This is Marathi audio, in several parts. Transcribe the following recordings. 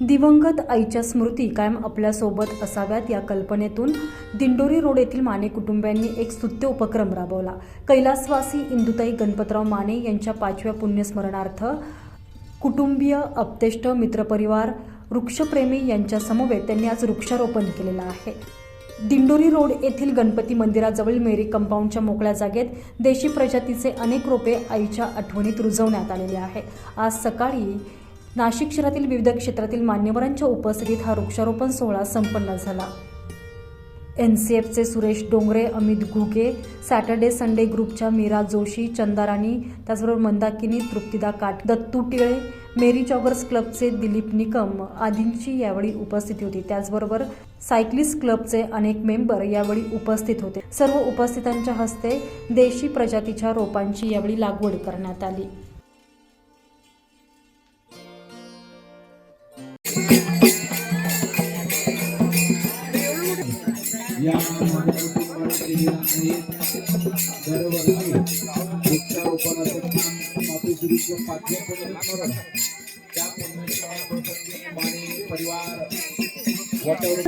दिवंगत आईच्या स्मृती कायम आपल्यासोबत असाव्यात या कल्पनेतून दिंडोरी रोड येथील माने कुटुंबियांनी एक स्तुत्य उपक्रम राबवला. कैलासवासी इंदुताई गणपतराव माने यांच्या पाचव्या पुण्यस्मरणार्थ कुटुंबीय अपतेष्ट मित्रपरिवार वृक्षप्रेमी यांच्या समवेत त्यांनी आज वृक्षारोपण केलेलं आहे. दिंडोरी रोड येथील गणपती मंदिराजवळ मेरी कंपाऊंडच्या मोकळ्या जागेत देशी प्रजातीचे अनेक रोपे आईच्या आठवणीत रुजवण्यात आलेले आहे. आज सकाळी नाशिक शहरातील विविध क्षेत्रातील मान्यवरांच्या उपस्थितीत हा वृक्षारोपण सोहळा संपन्न झाला. एन सी एफचे सुरेश डोंगरे अमित घुगे सॅटर्डे संडे ग्रुपच्या मीरा जोशी चंदाराणी त्याचबरोबर मंदाकिनी तृप्तिदा काट दत्तू टिळे मेरी जॉगर्स क्लबचे दिलीप निकम आदींची यावेळी उपस्थिती होती. त्याचबरोबर सायक्लिस्ट क्लबचे अनेक मेंबर यावेळी उपस्थित होते. सर्व उपस्थितांच्या हस्ते देशी प्रजातीच्या रोपांची यावेळी लागवड करण्यात आली. या कुटुंबामध्ये आहे दरवर्षी वृक्षारोपणाचं काम मातोश्रीचं पाचव्या पुनर्स्मरण त्या पुनर्स्मरणाप्रसंगी माने परिवार वटवृक्ष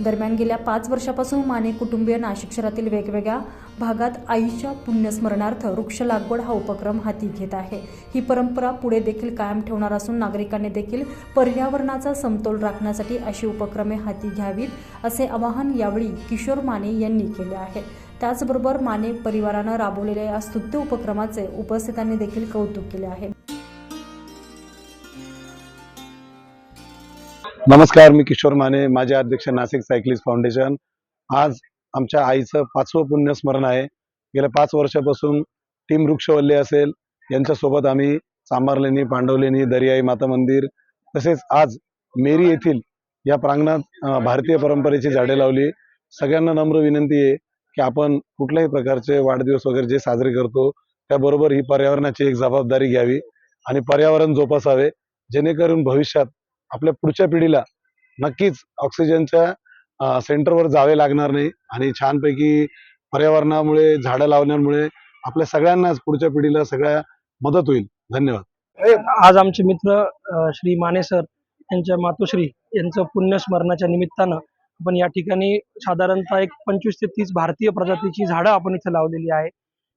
दरम्यान गेल्या पाच वर्षापासून माने कुटुंबीय नाशिक शहरातील वेगवेगळ्या भागात आईच्या पुण्यस्मरणार्थ वृक्ष लागवड हा उपक्रम हाती घेत आहे. ही परंपरा पुढे देखील कायम ठेवणार असून नागरिकांनी देखील पर्यावरणाचा समतोल राखण्यासाठी अशी उपक्रमे हाती घ्यावीत असे आवाहन यावेळी किशोर माने यांनी केले आहे. त्याचबरोबर माने परिवारानं राबवलेल्या या स्तुत्य उपक्रमाचे उपस्थितांनी देखील कौतुक केले आहे. नमस्कार मी किशोर माने माझे अध्यक्ष नाशिक सायक्लिस्ट फाउंडेशन. आज आमच्या आईचं पाचवं पुण्यस्मरण आहे. गेल्या पाच वर्षापासून टीम वृक्षवल्ली असेल. यांच्यासोबत आम्ही चांभारलेणी पांडवलेणी दर्याई माता मंदिर तसेच आज मेरी येथील या प्रांगणात भारतीय परंपरेची झाडे लावली. सगळ्यांना नम्र विनंती आहे की आपण कुठल्याही प्रकारचे वाढदिवस वगैरे जे साजरे करतो त्याबरोबर ही पर्यावरणाची एक जबाबदारी घ्यावी आणि पर्यावरण जोपासावे जेणेकरून भविष्यात आपल्या पुढच्या पिढीला नक्कीच ऑक्सिजनच्या सेंटरवर जावे लागणार नाही आणि छानपैकी पर्यावरणामुळे झाडं लावण्यामुळे आपल्या सगळ्यांनाच पुढच्या पिढीला सगळ्या मदत होईल. धन्यवाद. आज आमचे मित्र श्री माने सर यांच्या मातोश्री यांचं पुण्यस्मरणाच्या निमित्तानं आपण या ठिकाणी साधारणतः एक पंचवीस ते तीस भारतीय प्रजातीची झाडं आपण इथं लावलेली आहे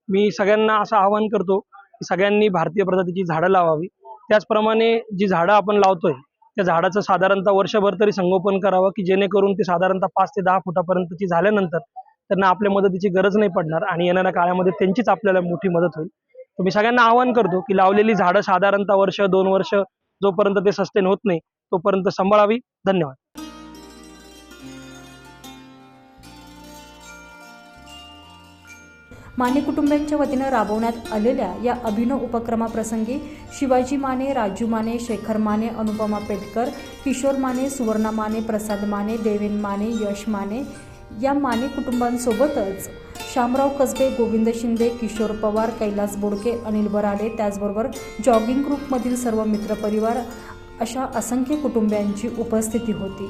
मी सगळ्यांना असं आवाहन करतो की सगळ्यांनी भारतीय प्रजातीची झाडं लावावी. त्याचप्रमाणे जी झाडं आपण लावतोय त्या झाडाचं साधारणतः वर्षभर तरी संगोपन करावं की जेणेकरून ते साधारणतः पाच ते दहा फुटापर्यंतची झाल्यानंतर त्यांना आपल्या मदतीची गरज नाही पडणार आणि येणाऱ्या काळामध्ये त्यांचीच आपल्याला मोठी मदत होईल. तर मी सगळ्यांना आवाहन करतो की लावलेली झाडं साधारणतः वर्ष दोन वर्ष जोपर्यंत ते सस्टेन होत नाही तोपर्यंत सांभाळावी. धन्यवाद. माने कुटुंबियांच्या वतीनं राबवण्यात आलेल्या या अभिनव उपक्रमाप्रसंगी शिवाजी माने राजू माने शेखर माने अनुपमा पेटकर किशोर माने सुवर्णा माने प्रसाद माने देवेन माने यश माने या माने कुटुंबांसोबतच शामराव कसबे गोविंद शिंदे किशोर पवार कैलास बोडके अनिल बराडे त्याचबरोबर जॉगिंग ग्रुपमधील सर्व मित्रपरिवार अशा असंख्य कुटुंबियांची उपस्थिती होती.